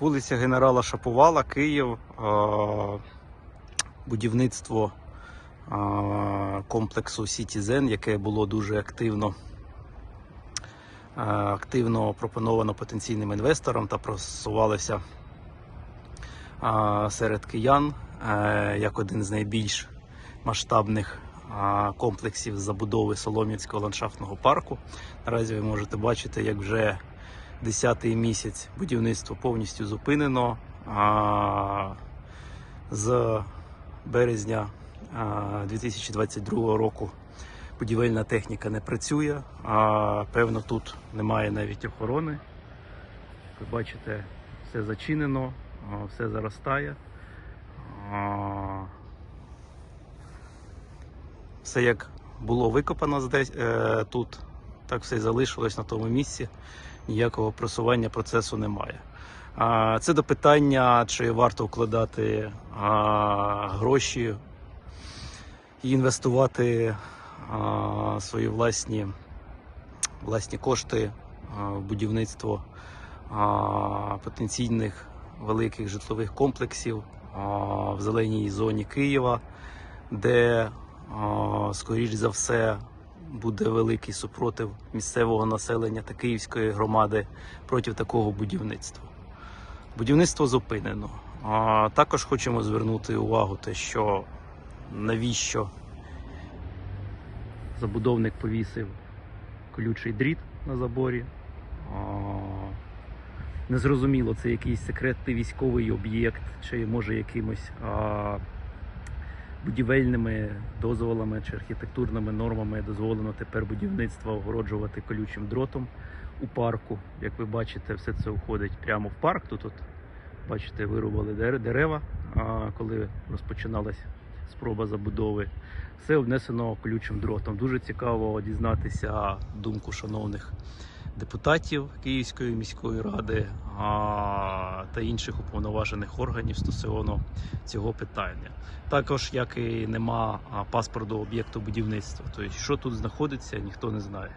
Вулиця генерала Шаповала, Київ. Е, Будівництво е, комплексу Citizen, яке було дуже активно, е, активно пропоновано потенційним інвесторам та просувалося серед киян як один з найбільш масштабних комплексів забудови Солом'янського ландшафтного парку. Наразі ви можете бачити, як вже 10-й місяць будівництво повністю зупинено. А, З березня 2022 року будівельна техніка не працює. А, Певно, тут немає навіть охорони. Ви бачите, все зачинено, все заростає. Все як було викопано е, тут, так все і залишилось на тому місці ніякого просування процесу немає. Це до питання, чи варто вкладати гроші і інвестувати свої власні, власні кошти в будівництво потенційних великих житлових комплексів в зеленій зоні Києва, де, скоріш за все, буде великий супротив місцевого населення та київської громади проти такого будівництва. Будівництво зупинено. А також хочемо звернути увагу, те, що навіщо забудовник повісив колючий дріт на заборі. Незрозуміло, це якийсь секретний військовий об'єкт, чи може якимось будівельними дозволами чи архітектурними нормами дозволено тепер будівництво огороджувати колючим дротом у парку. Як ви бачите, все це входить прямо в парк. Тут, от, бачите, вирубали дерева, коли розпочиналась спроба забудови. Все обнесено колючим дротом. Дуже цікаво дізнатися думку шановних депутатів Київської міської ради та інших уповноважених органів стосовно цього питання. Також як і нема паспорту об'єкту будівництва. Тобто, що тут знаходиться, ніхто не знає.